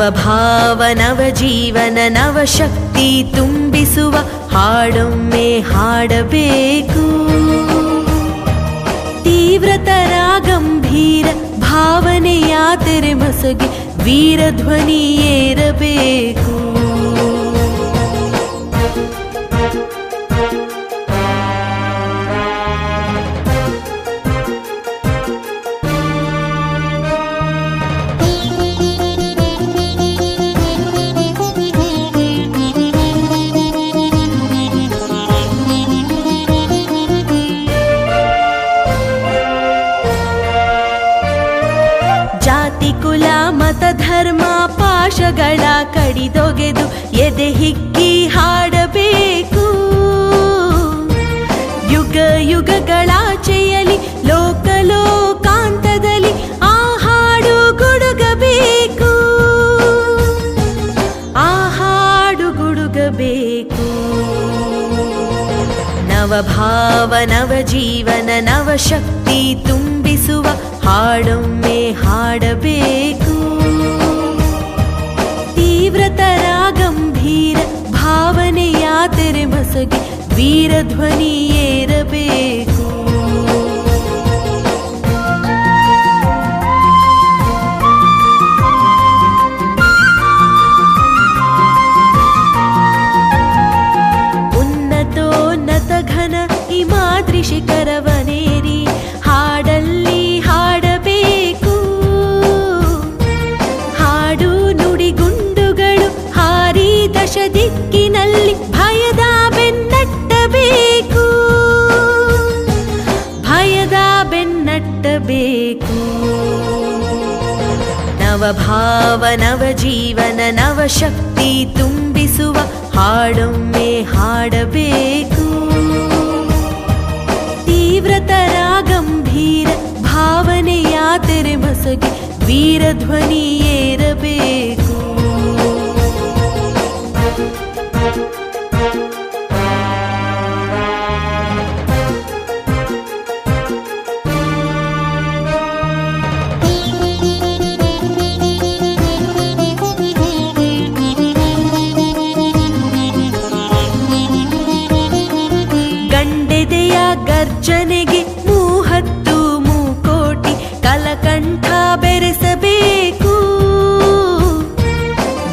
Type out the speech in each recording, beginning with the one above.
ನವಭಾವ ನವ ಜೀವನ, ನವ ಶಕ್ತಿ ತುಂಬಿಸುವ ಹಾಡೊಮ್ಮೆ ಹಾಡಬೇಕು. ತೀವ್ರತರ ಗಂಭೀರ ಭಾವನೆಯ ತೆರೆ ಮಸಗಿ ವೀರ ಧ್ವನಿ ಏರಬೇಕು. ಮತ ಧರ್ಮ ಪಾಶಗಳ ಕಡಿದೊಗೆದು ಎದೆ ಹಿಕ್ಕಿ ಹಾಡಬೇಕು. ಯುಗ ಯುಗಗಳಾಚೆಯಲ್ಲಿ ಲೋಕ ಲೋಕಾಂತದಲ್ಲಿ ಆ ಹಾಡು ಗುಡುಗಬೇಕು. ಆ ಹಾಡು ಗುಡುಗಬೇಕು. ನವಭಾವ ನವ ಜೀವನ ನವ ಶಕ್ತಿ ತುಂಬಿಸುವ ಹಾಡೊಮ್ಮೆ ಹಾಡಬೇಕು. ಗಂಭೀರ ಭಾವನೆಯ ತೆರೆ ಮಸಗಿ ವೀರ ಧ್ವನಿ ನವಭಾವ ನವ ಜೀವನ ನವ ಶಕ್ತಿ ತುಂಬಿಸುವ ಹಾಡೊಮ್ಮೆ ಹಾಡಬೇಕು. ತೀವ್ರತರ ಗಂಭೀರ ಭಾವನೆಯ ತೆರೆ ಮಸಗಿ ವೀರ ಧ್ವನಿ ಏರಬೇಕು. ಗರ್ಜನೆಗೆ ಮೂಹತ್ತು ಮೂಕೋಟಿ ಕಲಕಂಠ ಬೆರೆಸಬೇಕು.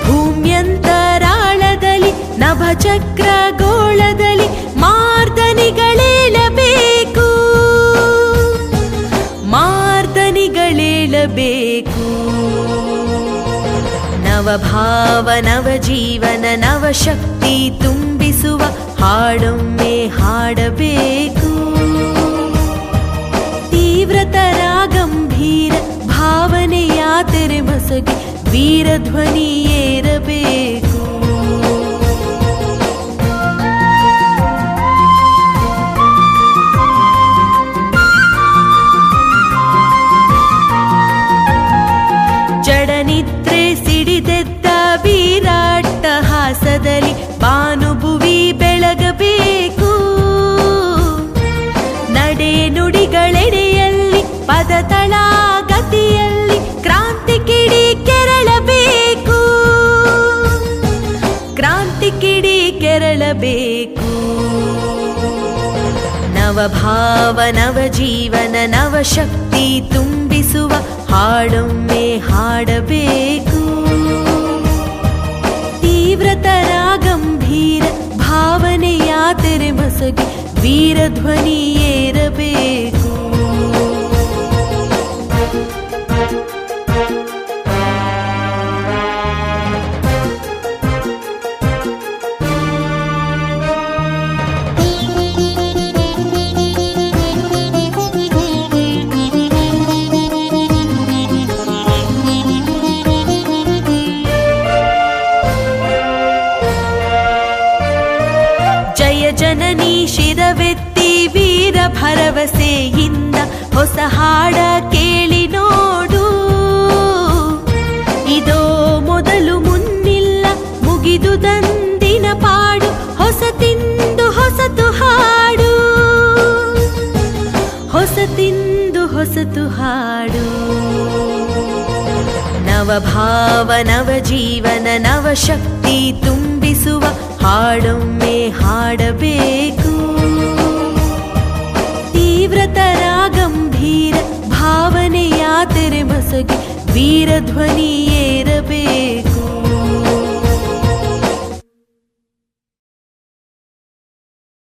ಭೂಮ್ಯಂತರಾಳದಲ್ಲಿ ನಭಚಕ್ರ ಗೋಳದಲ್ಲಿ ಮಾರ್ದನಿಗಳೇಳಬೇಕು ಮಾರ್ದನಿಗಳೇಳಬೇಕು. ನವಭಾವ ನವ ಜೀವನ ನವ ಶಕ್ತಿ ತುಂಬಿಸುವ ಹಾಡೊಮ್ಮೆ ಹಾಡಬೇಕು. ಗಂಭೀರ ಭಾವನೆಯ ತೆರೆ ಮಸಗಿ ವೀರ ಧ್ವನಿ ಏರಬೇಕು. ಜಡನಿದ್ರೆ ಸಿಡಿದೆದ್ದ ವೀರಾಟ್ಟ ಹಾಸದಲ್ಲಿ ಬಾನುಭುವಿ ಕೆರಳಬೇಕು ನವಭಾವ ನವ ಜೀವನ, ನವ ಶಕ್ತಿ ತುಂಬಿಸುವ ಹಾಡೊಮ್ಮೆ ಹಾಡಬೇಕು. ತೀವ್ರತರ ಗಂಭೀರ ಭಾವನೆಯ ತೆರೆ ವೀರ ಧ್ವನಿ ಏರಬೇಕು. ಶಿರವೆತ್ತಿ ವೀರ ಭರವಸೆಯಿಂದ ಹೊಸ ಹಾಡ ಕೇಳಿ ನೋಡು. ಇದೋ ಮೊದಲು ಮುನ್ನಿಲ್ಲ, ಮುಗಿದು ದಂದಿನ ಪಾಡು, ಹೊಸ ತಿಂದು ಹೊಸತು ಹಾಡು. ಹೊಸ ತಿಂದು ಹೊಸತು ಹಾಡು. ನವ ಭಾವ, ನವ ಜೀವನ, ನವ ಶಕ್ತಿ ತುಂಬಿಸುವ ಹಾಡೊಮ್ಮೆ ಹಾಡಬೇಕು. तीव्रतरा गम्भीर भावने यातिर्भसति वीरध्वनियेरपे